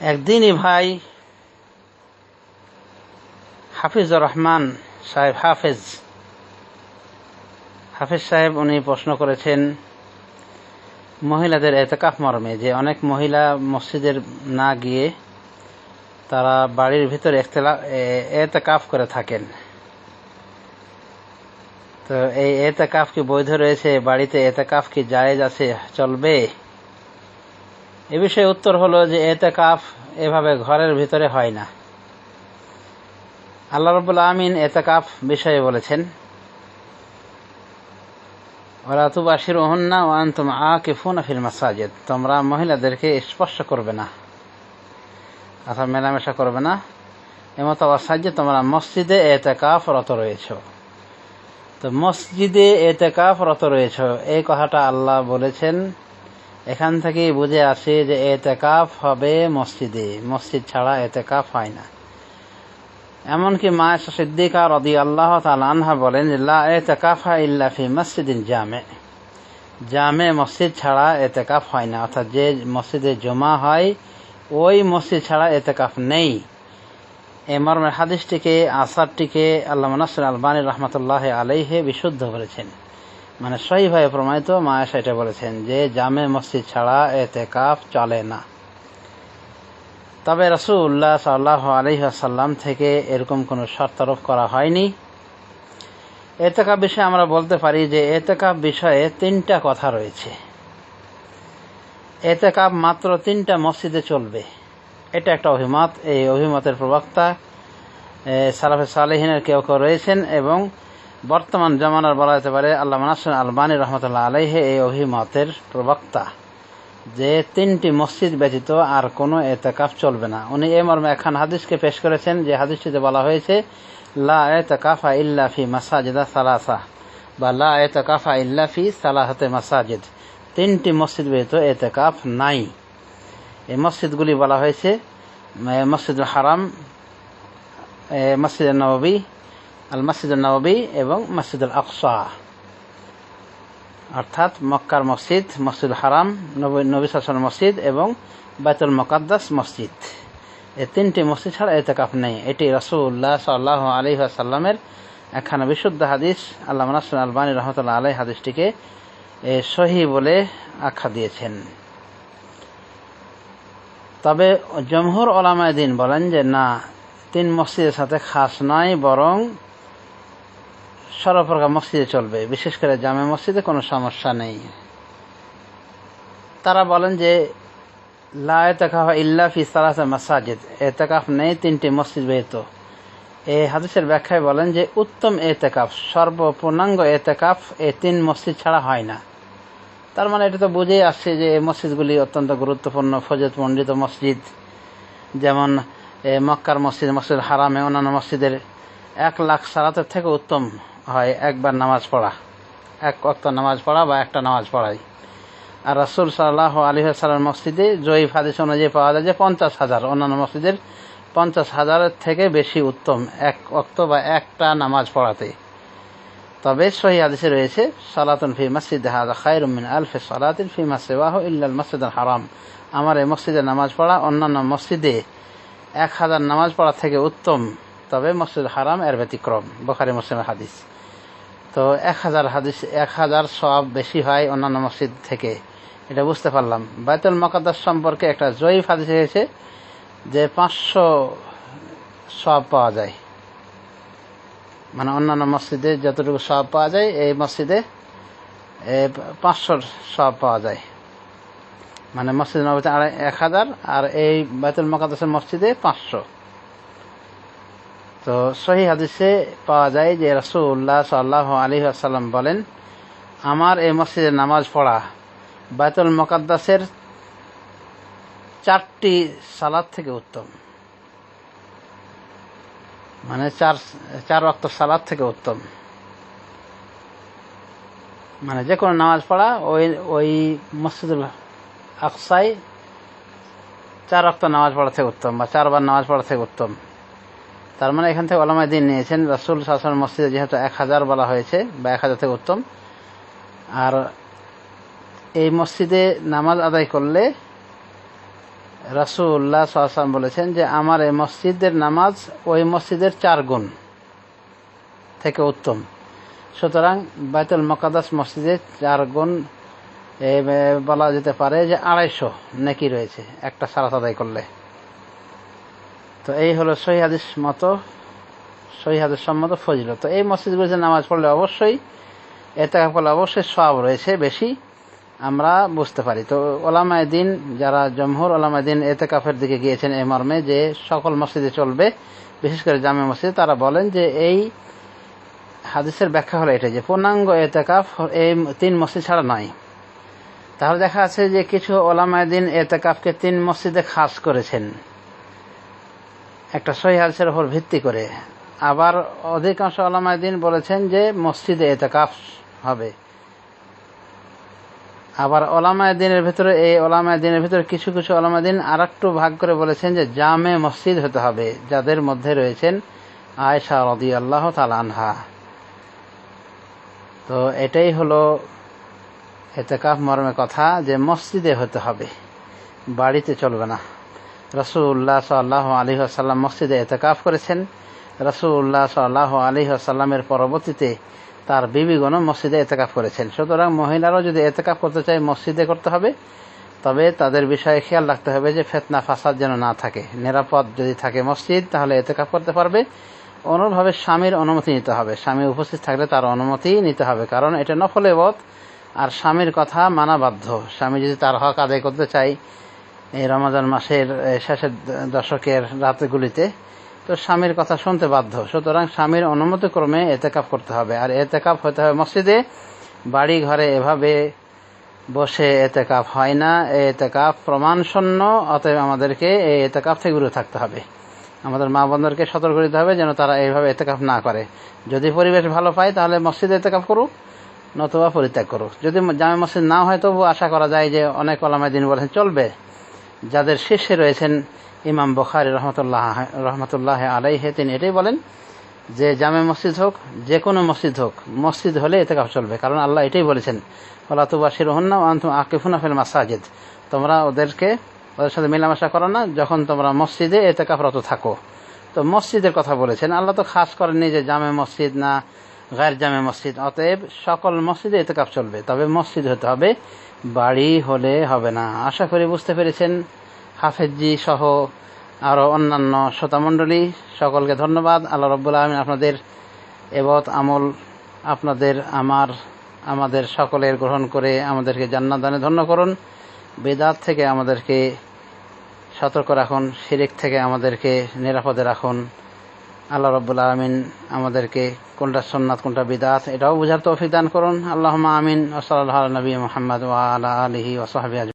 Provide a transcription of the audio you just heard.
একদিনই ভাই হাফিজুর রহমান সাহেব, হাফেজ। হাফিজ সাহেব, উনি প্রশ্ন করেছেন, মহিলাদের এতেকাফ মর্মে যে অনেক মহিলা মসজিদের না গিয়ে তারা বাড়ির ভিতরে এতেকাফ করে থাকেন। তো এই এতেকাফ কি বৈধ রয়েছে? বাড়িতে এতেকাফ কি জায়েজ আছে? চলবে? এ বিষয়ে উত্তর হলো যে এতেকাফ এভাবে ঘরের ভিতরে হয় না। আল্লাহ রবুল আমিন এতেকাফ বিষয়ে বলেছেন ওরা তু বাসির ওহন্না ওয়ান তুম আ কিফুন ফিল মাসাজেদ। তোমরা মহিলাদেরকে স্পর্শ করবে না, অর্থাৎ মেলামেশা করবে না। এমত অবস্থায় যে তোমরা মসজিদে এতেকাফ রত রয়েছ। তো মসজিদে এতেকাফ রত রয়েছ। এই কথাটা আল্লাহ বলেছেন। এখান থেকেই বুঝে আসে যে এতেকাফ হবে মসজিদে। মসজিদ ছাড়া এতেকাফ হয় না। এমনকি মা সিদ্দিকা রদি আল্লাহ আনহা বলেন লা এতেকাফা ইল্লা ফি মসজিদিন জামে। জামে মসজিদ ছাড়া এতেকাফ হয় না। অর্থাৎ যে মসজিদে জমা হয়, ওই মসজিদ ছাড়া এতেকাফ নেই। এ মর্মের হাদিসটিকে, আসারটিকে আল্লাহ নাসর আলবানী রহমতুল্লাহ আলাইহে বিশুদ্ধ করেছেন। মানে সহিভাবে প্রমাণিত মা এটা বলেছেন যে, জামে মসজিদ ছাড়া এতে এতেকাফ চলে না। তবে রসুল্লাহ সাল্লাহ আলহিহাসাল্লাম থেকে এরকম কোনো শর্তারোপ করা হয়নি। এতেকাপ বিষয়ে আমরা বলতে পারি যে এতেকাপ বিষয়ে তিনটা কথা রয়েছে। এতেকাপ মাত্র তিনটা মসজিদে চলবে। এটা একটা অভিমত। এই অভিমতের প্রবক্তা সালাফে সালেহিনের কেউ কেউ রয়েছেন এবং বর্তমান জমানার বলা যেতে পারে আল্লাহ মানাসন আলবানী রহমতুল্লাহ আলাইহে এই অভিমতের প্রবক্তা যে তিনটি মসজিদ ব্যতীত আর কোনো এতেকাফ চলবে না। উনি এ মর্মে একখান হাদিসকে পেশ করেছেন যে হাদিসটিতে বলা হয়েছে, লা এতেকাফা ইল্লা ফি মাসাজিদা সালাসা বা লা এতেকাফা ইল্লা ফি সালাহাতে মাসাজিদ। তিনটি মসজিদ ব্যতীত এতেকাফ নাই। এই মসজিদগুলি বলা হয়েছে মসজিদুল হারাম মসজিদ নবী আল মসজিদুল নবী এবং মসজিদুল আকসা। অর্থাৎ মক্কার মসজিদ মসজিদ হারাম, নবী- শাসন মসজিদ এবং বাইতুল মকাদ্দাস মসজিদ। এই তিনটি মসজিদ ছাড়া এতেকাফ নেই। এটি রসুল্লাহ সাল্লাহ আলী সাল্লামের একখানা বিশুদ্ধ হাদিস। আল্লাহ নাসর আলবানী রহমতুল্লাহ আলাই হাদিসটিকে সহি বলে আখ্যা দিয়েছেন। তবে জমহুর ওলামায় দিন বলেন যে, না, তিন মসজিদের সাথে খাস নাই, বরং সর্বপ্রকার মসজিদে চলবে। বিশেষ করে জামে মসজিদে কোনো সমস্যা নেই। তারা বলেন যে, লা ইল্লা ফি সালাসা মাসাজিদ। এতেকাফ নেই, তিনটি মসজিদ ব্যতীত। এই হাদিসের ব্যাখ্যায় বলেন যে, উত্তম এতেকাফ, সর্বপূর্ণাঙ্গ এতেকাফ এই তিন মসজিদ ছাড়া হয় না। তার মানে এটা তো বুঝেই আসছে যে এই মসজিদগুলি অত্যন্ত গুরুত্বপূর্ণ। ফজত মণ্ডিত মসজিদ, যেমন মক্কার মসজিদ মসজিদ হারামে, অন্যান্য মসজিদের এক লাখ সালাতের থেকে উত্তম হয় একবার নামাজ পড়া। এক অক্ত নামাজ পড়া বা একটা নামাজ পড়াই। আর রাসুল সাল্লাহ আলী সাল্লাম মসজিদে জয়ীফ হাদিস অনুযায়ী পাওয়া যায় যে পঞ্চাশ হাজার, অন্যান্য মসজিদের পঞ্চাশ হাজারের থেকে বেশি উত্তম এক অক্ত বা একটা নামাজ পড়াতে। তবে সহি হাদিসে রয়েছে, সালাতুন ফি মসজিদ হাজা খায়রুম মিন আলফে সালাতিন ফি মাসিবাহ ইল্লাল মসজিদ হারাম। আমার এই মসজিদে নামাজ পড়া অন্যান্য মসজিদে এক হাজার নামাজ পড়া থেকে উত্তম, তবে মসজিদ হারাম এর ব্যতিক্রম, বোখারি মুসলিমের হাদিস। তো এক হাজার হাদিস, এক হাজার সব বেশি হয় অন্যান্য মসজিদ থেকে, এটা বুঝতে পারলাম। বাইতুল মকাদ্দাস সম্পর্কে একটা জয়ীফ হাদিস হয়েছে যে পাঁচশো সব পাওয়া যায়। মানে অন্যান্য মসজিদে যতটুকু সব পাওয়া যায়, এই মসজিদে পাঁচশোর সব পাওয়া যায়। মানে মসজিদ নবীতে আড়াই, এক হাজার, আর এই বাইতুল মকাদ্দাসের মসজিদে পাঁচশো। তো সহি হাদিসে পাওয়া যায় যে রসুল্লাহ সাল্লাহ আলী আসাল্লাম বলেন, আমার এই মসজিদে নামাজ পড়া বাইতুল মকাদ্দাসের চারটি সালাদ থেকে উত্তম। মানে চার চার অক্ত সালাদ থেকে উত্তম। মানে যে কোনো নামাজ পড়া, ওই ওই মসজিদুল আকসাই চার অক্ত নামাজ পড়া থেকে উত্তম বা চারবার নামাজ পড়া থেকে উত্তম। তার মানে এখান থেকে ওলামায় দিন নিয়েছেন, রাসুল শাসন মসজিদে যেহেতু এক হাজার বলা হয়েছে, বা এক হাজার থেকে উত্তম। আর এই মসজিদে নামাজ আদায় করলে রাসুল্লাহ সাল্লাম বলেছেন যে আমার এই মসজিদের নামাজ ওই মসজিদের চার গুণ থেকে উত্তম। সুতরাং বাইতুল মকাদাস মসজিদে চার গুণ বলা যেতে পারে যে আড়াইশো নেকি রয়েছে একটা সারা আদায় করলে। তো এই হলো সহি হাদিস মতো, সহি হাদিস সম্মত ফজিল তো এই মসজিদগুলিতে নামাজ পড়লে অবশ্যই এতে করলে অবশ্যই সব রয়েছে বেশি। আমরা বুঝতে পারি। তো ওলামায় দিন, যারা জমহুর ওলামায় দিন এতেকাফের দিকে গিয়েছেন এই মর্মে যে সকল মসজিদে চলবে, বিশেষ করে জামে মসজিদ, তারা বলেন যে এই হাদিসের ব্যাখ্যা হলো এটা যে পূর্ণাঙ্গ এতেকাফ এই তিন মসজিদ ছাড়া নয়। তাহলে দেখা আছে যে কিছু ওলামায় দিন এতেকাফকে তিন মসজিদে খাস করেছেন। একটা সহি হাদিসের উপর ভিত্তি করে। আবার অধিকাংশ ওলামায় দিন বলেছেন যে মসজিদে এতেকাফ হবে। আবার ওলামায় দিনের ভেতরে, এই ওলামায় দিনের ভিতরে কিছু কিছু ওলামায় দিন আর একটু ভাগ করে বলেছেন যে জামে মসজিদ হতে হবে, যাদের মধ্যে রয়েছেন আয়সা রদি আল্লাহ তালানহা তো এটাই হলো এতেকাফ মর্মে কথা যে মসজিদে হতে হবে, বাড়িতে চলবে না। রসুল্লাহ সাল্লাহ আলী আসাল্লাম মসজিদে এতেকাফ করেছেন। রসুল্লাহ সাল্লাহ আলী আসাল্লামের পরবর্তীতে তার বিবিগণও মসজিদে এতেকাফ করেছেন। সুতরাং মহিলারাও যদি এতেকাফ করতে চায়, মসজিদে করতে হবে। তবে তাদের বিষয়ে খেয়াল রাখতে হবে যে, ফেতনা, ফাসাদ যেন না থাকে। নিরাপদ যদি থাকে মসজিদ, তাহলে এতেকাফ করতে পারবে। অনুরূপভাবে স্বামীর অনুমতি নিতে হবে। স্বামী উপস্থিত থাকলে তার অনুমতি নিতে হবে। কারণ এটা নফলে বধ আর স্বামীর কথা মানা বাধ্য। স্বামী যদি তার হক আদায় করতে চায়, এই রমজান মাসের শেষের দশকের রাতগুলিতে তো স্বামীর কথা শুনতে বাধ্য। সুতরাং স্বামীর অনুমতি ক্রমে এতেকাফ করতে হবে। আর এতেকাফ হতে হবে মসজিদে। বাড়ি ঘরে এভাবে বসে এতেকাফ হয় না। এই এতেকাফ প্রমাণশূন্য অতএব আমাদেরকে এই এতেকাফ থেকে দূরে থাকতে হবে। আমাদের মা বোনদেরকে সতর্ক দিতে হবে যেন তারা এইভাবে এতেকাফ না করে। যদি পরিবেশ ভালো পায়, তাহলে মসজিদে এতেকাফ করুক, নতুবা পরিত্যাগ করুক। যদি জামে মসজিদ না হয় তবু আশা করা যায় যে অনেক ওলামায় দিন বলেছেন, চলবে। যাদের শীর্ষে রয়েছেন ইমাম বখারি রহমতুল্লাহ রহমতুল্লাহ আলাইহে, তিনি এটাই বলেন যে জামে মসজিদ হোক, যে কোনো মসজিদ হোক, মসজিদ হলে এতে কাপ চলবে। কারণ আল্লাহ এটাই বলেছেন ওলা তুবাসির হন্না আন্তুম আকিফুনা ফিল মাসাজিদ। তোমরা ওদেরকে, ওদের সাথে মেলামেশা করো না, যখন তোমরা মসজিদে এতে কাপরত থাকো। তো মসজিদের কথা বলেছেন। আল্লাহ তো খাস করেননি যে জামে মসজিদ না গায়ের জামে মসজিদ অতএব সকল মসজিদে এতে কাপ চলবে। তবে মসজিদ হতে হবে, বাড়ি হলে হবে না। আশা করি বুঝতে পেরেছেন। হাফেজি সহ আরও অন্যান্য শ্রোতামণ্ডলী, সকলকে ধন্যবাদ। আল্লাহ রব্বুল আলমিন আপনাদের এবত আমল আপনাদের, আমার, আমাদের সকলের গ্রহণ করে আমাদেরকে জান্নাত দানে ধন্য করুন। বেদাত থেকে আমাদেরকে সতর্ক রাখুন, শিরিক থেকে আমাদেরকে নিরাপদে রাখুন। আল্লাহ রব্বুল আলমিন আমাদেরকে কোনটা সন্ন্যাত কোনটা বিদাত, এটাও বোঝার তৌফিক দান করুন। আল্লাহ আমিন। ওসাল নবী মোহাম্মদ ওয়া আলা আলহি ওসহাবি